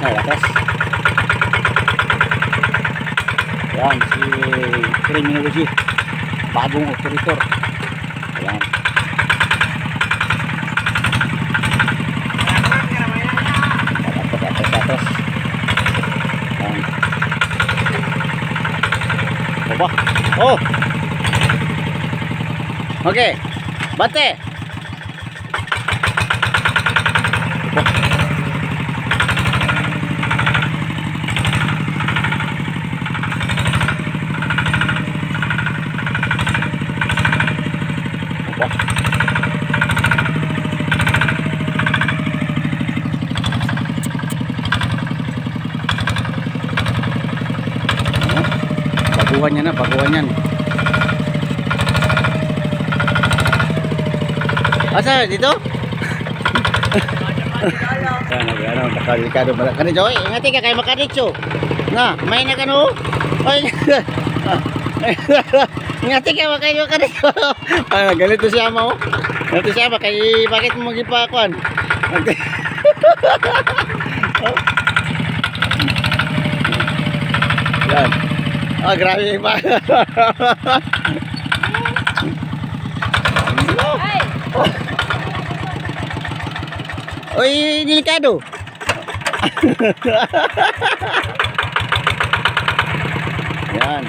na lakas. Yan, si Criminology. Bagong operator. Ayan. Oh! Okay. Bate! Baba. Baguhan yan na, baguhan yan. Asa dito? Yan, ano, nakadelikado pala. Kanito, oy, ingati ka kay makaditso. Na, may na kano. Oy. ingati ka kay makaditso. Ah, ganito siya mo. Ganito siya ba kay bakit mo gipakuan? Yan. Ah, grabe pa. Oy, delikado. Yan.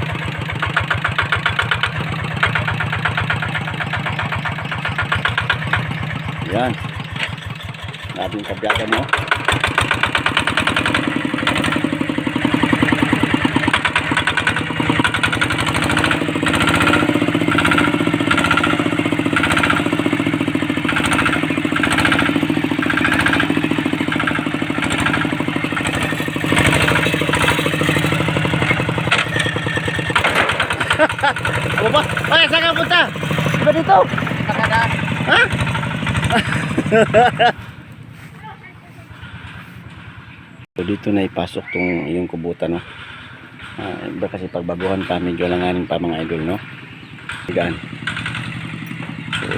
Yan. Daming kabyagan mo. Ano ba? Ay, saan ka punta? Di ba dito? Ha? so dito na ipasok tong yung kubutan no. Ah, iba kasi pagbaguhan pa medyo langanin pa mga idol no. Tigaan. So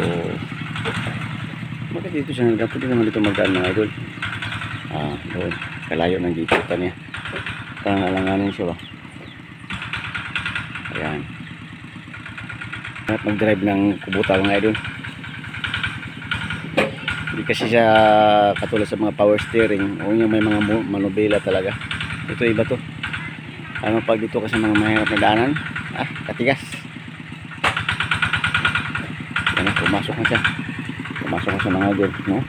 bakit dito siya nagdaan? Pwede naman dito magdaan mga idol. Ah, doon. Kalayo ng dito niya. Parang alanganin siya ba? Ayan. At mag-drive ng kubuta mga idol. Hindi kasi siya katulad sa mga power steering. O yung may mga manubela talaga. Ito iba to. Ano pag dito kasi mga mahirap na daanan. Ah, katigas. Yan pumasok na siya. Pumasok na siya mga idol. No?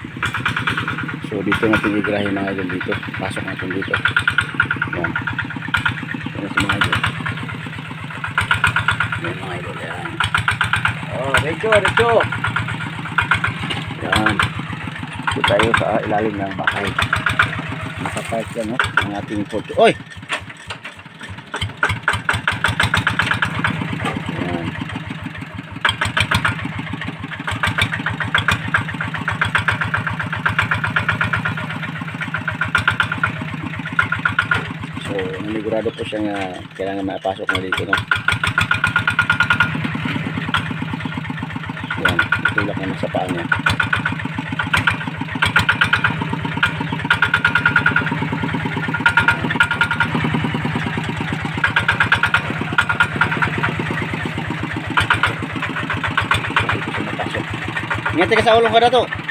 So dito natin igrahin mga idol dito. Pasok natin dito. Yan. Yan sa mga idol. Yan mga idol. Yan. Richo, Richo. Yan. Dito tayo sa ilalim ng bahay. Nakapark yan, no? Ang ating photo. Oy! So, nanigurado po siya nga kailangan maipasok na dito, no? Yan, naman sa paa niya. Ingat ka sa ulong ka na to.